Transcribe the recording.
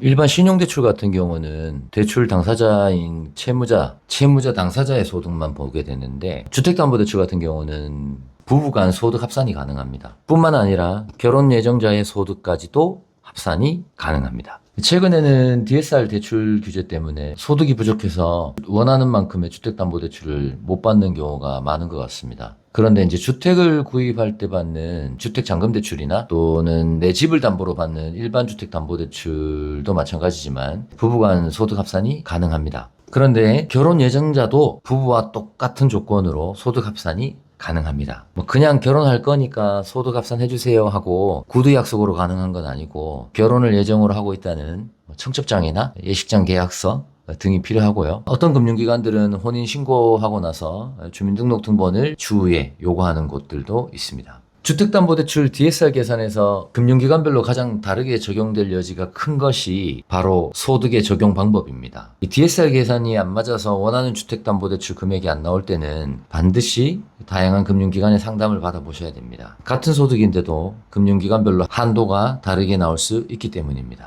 일반 신용대출 같은 경우는 대출 당사자인 채무자, 채무자 당사자의 소득만 보게 되는데 주택담보대출 같은 경우는 부부 간 소득 합산이 가능합니다. 뿐만 아니라 결혼 예정자의 소득까지도 합산이 가능합니다. 최근에는 DSR 대출 규제 때문에 소득이 부족해서 원하는 만큼의 주택담보대출을 못 받는 경우가 많은 것 같습니다. 그런데 이제 주택을 구입할 때 받는 주택 잔금 대출이나 또는 내 집을 담보로 받는 일반 주택 담보 대출도 마찬가지지만 부부간 소득 합산이 가능합니다. 그런데 결혼 예정자도 부부와 똑같은 조건으로 소득 합산이 가능합니다. 뭐 그냥 결혼할 거니까 소득 합산 해주세요 하고 구두 약속으로 가능한 건 아니고 결혼을 예정으로 하고 있다는 뭐 청첩장이나 예식장 계약서 등이 필요하고요. 어떤 금융기관들은 혼인 신고하고 나서 주민등록등본을 추후에 요구하는 곳들도 있습니다. 주택담보대출 DSR 계산에서 금융기관별로 가장 다르게 적용될 여지가 큰 것이 바로 소득의 적용 방법입니다. 이 DSR 계산이 안 맞아서 원하는 주택담보대출 금액이 안 나올 때는 반드시 다양한 금융기관의 상담을 받아보셔야 됩니다. 같은 소득인데도 금융기관별로 한도가 다르게 나올 수 있기 때문입니다.